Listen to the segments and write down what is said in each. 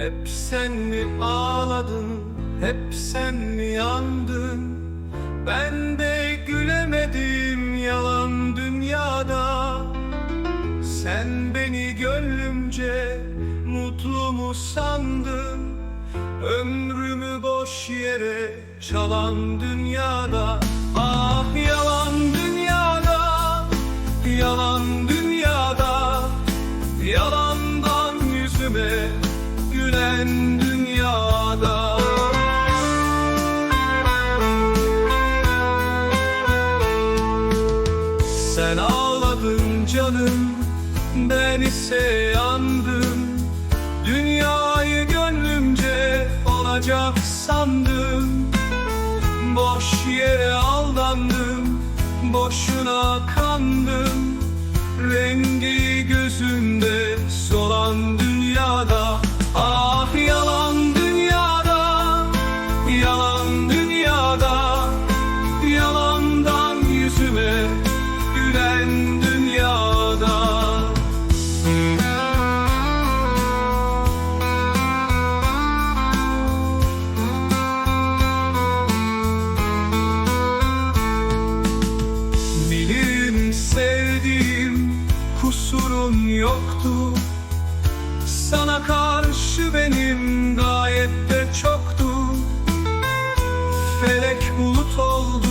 Hep sen mi ağladın, hep sen mi yandın? Ben de gülemedim yalan dünyada. Sen beni gönlümce mutlu mu sandın? Ömrümü boş yere çalan dünyada. Ah Sen ağladın canım ben ise yandım. Dünyayı gönlümce olacak sandım. Boş yere aldandım Boşuna kandım. Rengi gözümde solan dünyada yoktu. Sana karşı benim gayet de çoktu. Felek bulut oldu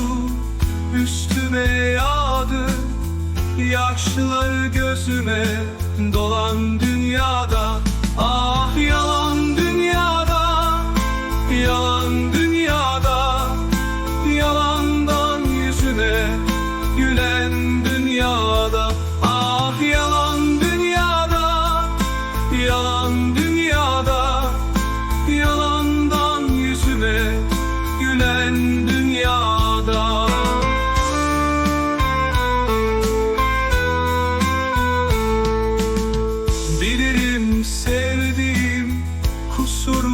üstüme yağdı. Yaşlar gözüme dolan dünyada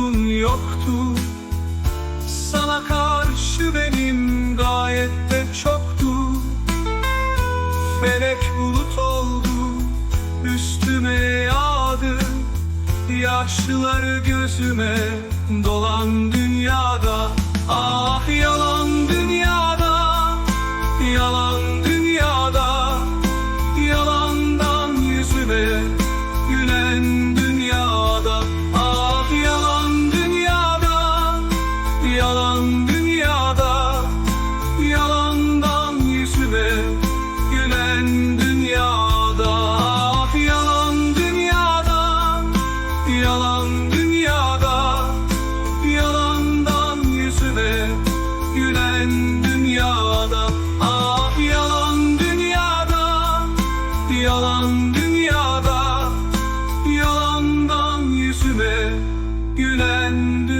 kusurun yoktu Sana karşı benim gayet de çoktu Melek bulut oldu üstüme yağdı. Yaşları gözüme dolan dünyada. Ah yalan dünyada Yalan dünyada Yalandan yüzüme Gülen dünyada